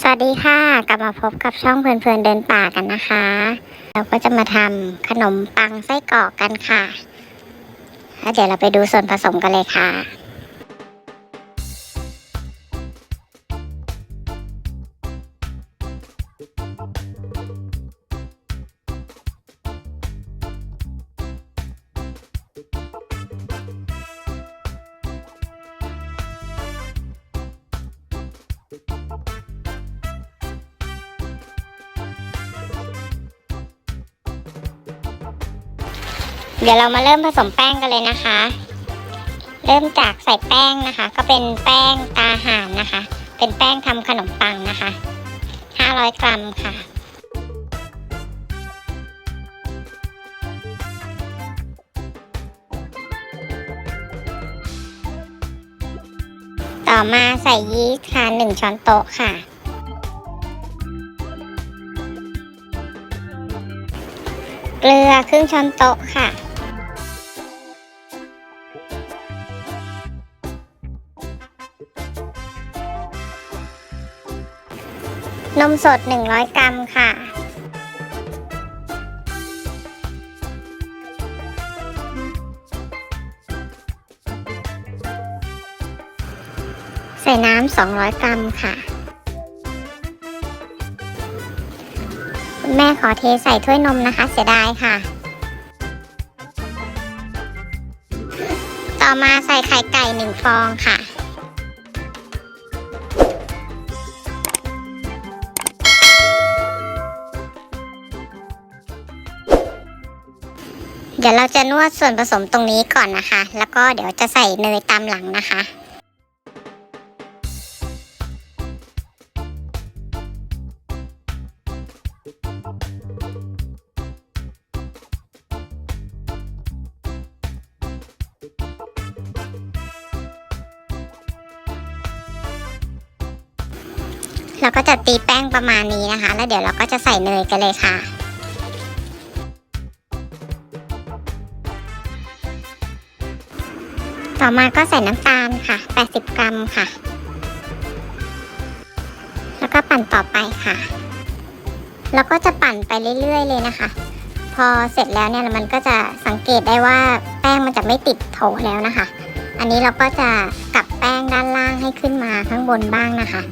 สวัสดีค่ะ กลับมาพบกับช่องเพลินๆเดินป่ากันนะคะ เราก็จะมาทำขนมปังไส้กรอกกันค่ะ แล้วเดี๋ยวเราไปดูส่วนผสมกันเลยค่ะ เดี๋ยวเรามาเริ่มผสมแป้งกันเลยนะคะ เริ่มจากใส่แป้งนะคะ ก็เป็นแป้งตาห่านนะคะ เป็นแป้งทำขนมปังนะคะ 500 กรัมค่ะต่อมาใส่ยีสต์ค่ะ 1 ช้อนโต๊ะค่ะ เกลือครึ่งช้อนโต๊ะค่ะ นมสด 100 กรัมค่ะ ใส่น้ำ 200 กรัมค่ะ คุณแม่ขอเทใส่ถ้วยนมนะคะ เสียดายค่ะ ต่อมาใส่ไข่ไก่หนึ่งฟองค่ะ เดี๋ยวเราจะนวดส่วนผสมตรงนี้ก่อนนะคะ แล้วก็เดี๋ยวจะใส่เนยตามหลังนะคะเราก็จะตีแป้งประมาณนี้นะคะ แล้วเดี๋ยวเราก็จะใส่เนยกันเลยค่ะ ต่อมาก็ใส่น้ำตาลค่ะ 80 กรัมค่ะ แล้วก็ปั่นต่อไปค่ะ แล้วก็จะปั่นไปเรื่อยๆเลยนะคะ พอเสร็จแล้วเนี่ยมันก็จะสังเกตได้ว่าแป้งมันจะไม่ติดโถแล้วนะคะ อันนี้เราก็จะกลับแป้งด้านล่างให้ขึ้นมาข้างบนบ้างนะคะ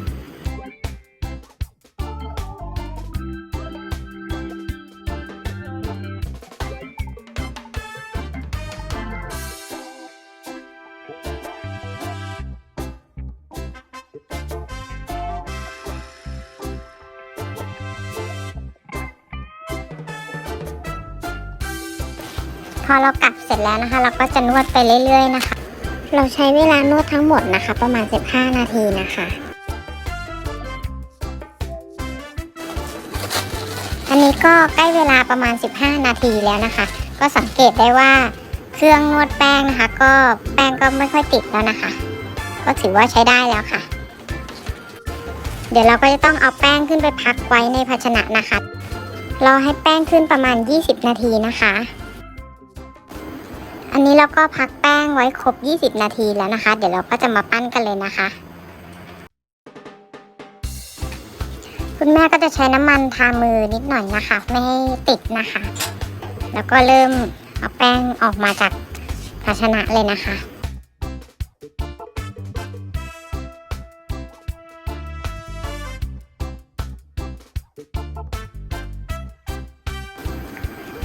พอเรากลับเสร็จแล้วนะคะ เราก็จะนวดไปเรื่อยๆนะคะ เราใช้เวลานวดทั้งหมดนะคะ ประมาณ 15 นาทีนะคะ อันนี้ก็ใกล้เวลาประมาณ 15 นาทีแล้วนะคะ ก็สังเกตได้ว่าเครื่องนวดแป้งนะคะ ก็แป้งก็ไม่ค่อยติดแล้วนะคะ ก็ถือว่าใช้ได้แล้วค่ะ เดี๋ยวเราก็จะต้องเอาแป้งขึ้นไปพักไว้ในภาชนะนะคะรอให้แป้งขึ้นประมาณ 20 นาทีนะคะ อันนี้เราก็พักแป้งไว้ครบ 20 นาทีแล้วนะคะ เดี๋ยวเราก็จะมาปั้นกันเลยนะคะ คุณแม่ก็จะใช้น้ำมันทามือนิดหน่อยนะคะ ไม่ให้ติดนะคะ แล้วก็เริ่มเอาแป้งออกมาจากภาชนะเลยนะคะ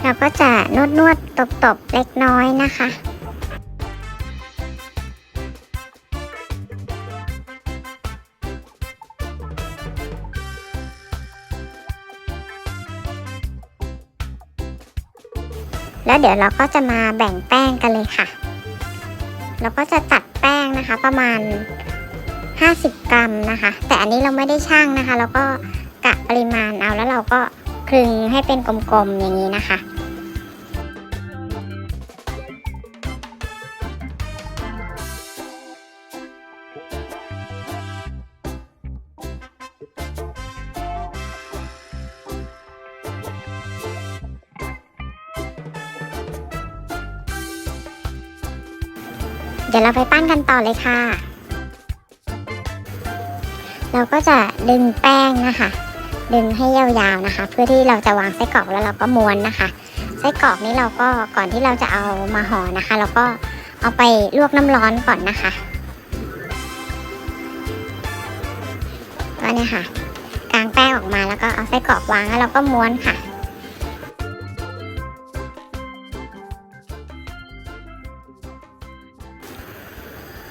เราก็จะนวดนวดตบตบเล็กน้อยนะคะแล้วเดี๋ยวเราก็จะมาแบ่งแป้งกันเลยค่ะ เราก็จะตัดแป้งนะคะประมาณ 50 กรัมนะคะ แต่อันนี้เราไม่ได้ช่างนะคะ เราก็กะปริมาณเอาแล้วเราก็คลึงให้เป็นกลมๆอย่างนี้นะคะ เดี๋ยวเราไปปั้นกันต่อเลยค่ะ เราก็จะดึงแป้งนะคะ ดึงให้ยาวๆนะคะ เพื่อที่เราจะวางไส้กรอกแล้วเราก็ม้วนนะคะ ไส้กรอกนี้เราก็ก่อนที่เราจะเอามาห่อนะคะ เราก็เอาไปลวกน้ำร้อนก่อนนะคะก็เนี่ยค่ะ กางแป้งออกมาแล้วก็เอาไส้กรอกวางแล้วเราก็ม้วนค่ะ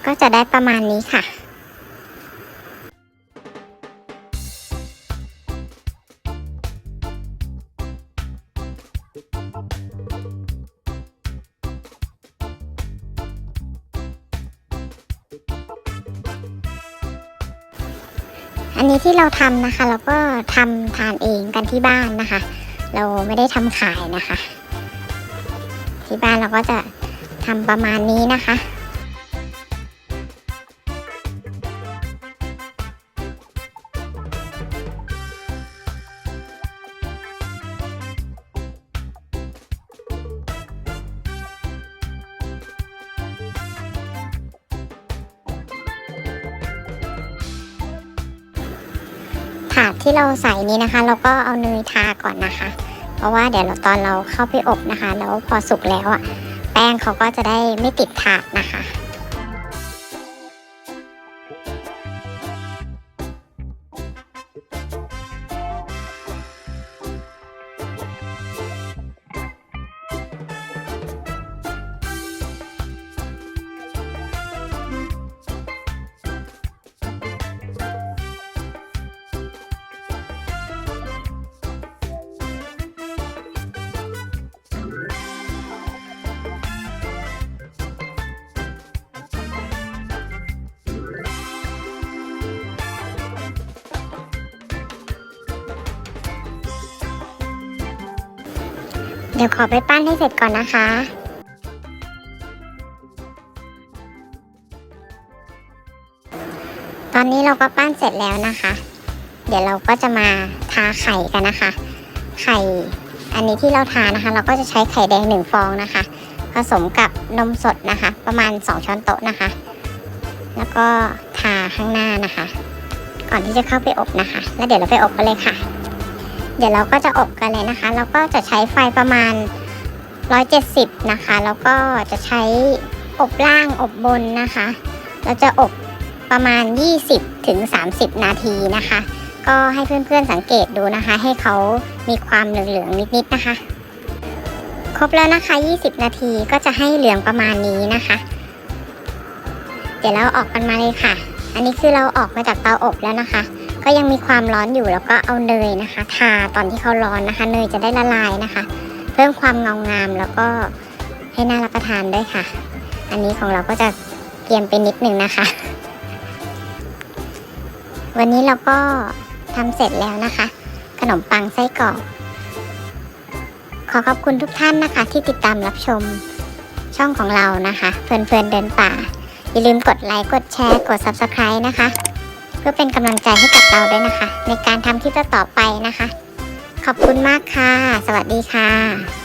ก็จะได้ประมาณนี้ค่ะ อันนี้ที่เราทำนะคะ เราก็ทำทานเองกันที่บ้านนะคะ เราไม่ได้ทำขายนะคะ ที่บ้านเราก็จะทำประมาณนี้นะคะ ที่เราใส่นี้นะคะ เราก็เอาเนยทาก่อนนะคะ เพราะว่าเดี๋ยวเราตอนเราเข้าไปอบนะคะ แล้วพอสุกแล้วอะแป้งเขาก็จะได้ไม่ติดถาดนะคะ ดี๋ยวขอไปปั้นให้เสร็จก่อนนะคะตอนนี้เราก็ปั้นเสร็จแล้วนะคะ เดี๋ยวเราก็จะมาทาไข่กันนะคะ ไข่ อันนี้ที่เราทานะคะ เราก็จะใช้ไข่แดงหนึ่งฟองนะคะ ผสมกับนมสดนะคะ ประมาณ 2 ช้อนโต๊ะนะคะ แล้วก็ทาข้างหน้านะคะ ก่อนที่จะเข้าไปอบนะคะ แล้วเดี๋ยวเราไปอบกันเลยค่ะ เดี๋ยวเราก็จะอบกันเลยนะคะเราก็จะใช้ไฟประมาณ 170 นะคะ แล้วก็จะใช้อบล่างอบบนนะคะ เราจะอบประมาณ 20ถึง30 นาทีนะคะ ก็ให้เพื่อนๆสังเกตดูนะคะ ให้เขามีความเหลืองๆนิดๆนะคะ ครบแล้วนะคะ 20 นาทีก็จะให้เหลืองประมาณนี้นะคะ เดี๋ยวเราออกกันมาเลยค่ะ อันนี้คือเราออกมาจากเตาอบแล้วนะคะ ก็ยังมีความร้อนอยู่แล้วก็เอาเนยนะคะ ทาตอนที่เขาร้อนนะคะ เนยจะได้ละลายนะคะ เพิ่มความเงางามแล้วก็ให้น่ารับประทานด้วยค่ะ อันนี้ของเราก็จะเตรียมไปนิดนึงนะคะ วันนี้เราก็ทำเสร็จแล้วนะคะ ขนมปังไส้กรอกขอขอบคุณทุกท่านนะคะ ที่ติดตามรับชมช่องของเรานะคะ เพลินๆเดินป่า อย่าลืมกดไลค์กดแชร์กด Subscribe นะคะ เพื่อเป็นกำลังใจให้กับเราด้วยนะคะ ในการทำคลิปต่อไปนะคะ ขอบคุณมากค่ะ สวัสดีค่ะ